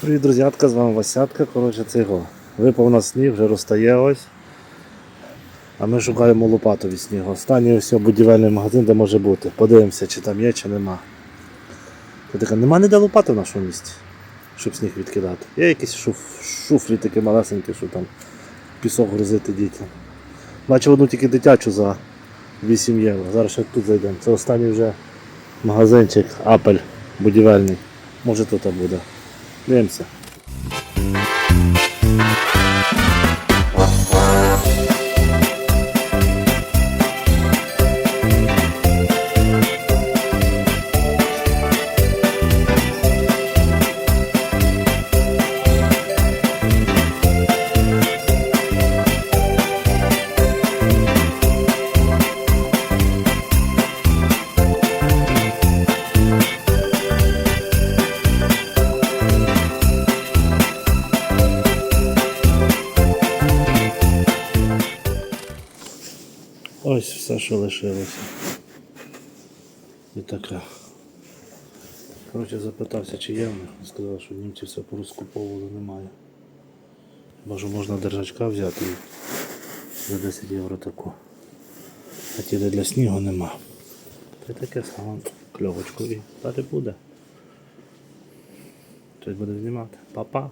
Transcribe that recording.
Привіт, друзятка, з вами Васятка. Коротше, це його. Випав на сніг, вже розтає ось. А ми шукаємо лопату від снігу. Останній ось будівельний магазин, де може бути. Подивимося, чи там є, чи нема. Я така, нема ніде лопати в нашому місті, щоб сніг відкидати. Є якісь шуф, шуфлі такі малесенькі, що там пісок грузити дітям. Бачив одну тільки дитячу за 8 євро. Зараз ще тут зайдемо. Це останній вже магазинчик Апель будівельний. Може тут буде. Vemo se. Ось все, що лишилося. І таке. Коротше, запитався, чи є в них. Сказав, що німці все порозкуповували, немає. Може можна держачка взяти і за 10 євро таку. А ті де для снігу нема. Та таке саме кльовочку і далі буде. Щось буде знімати. Па-па.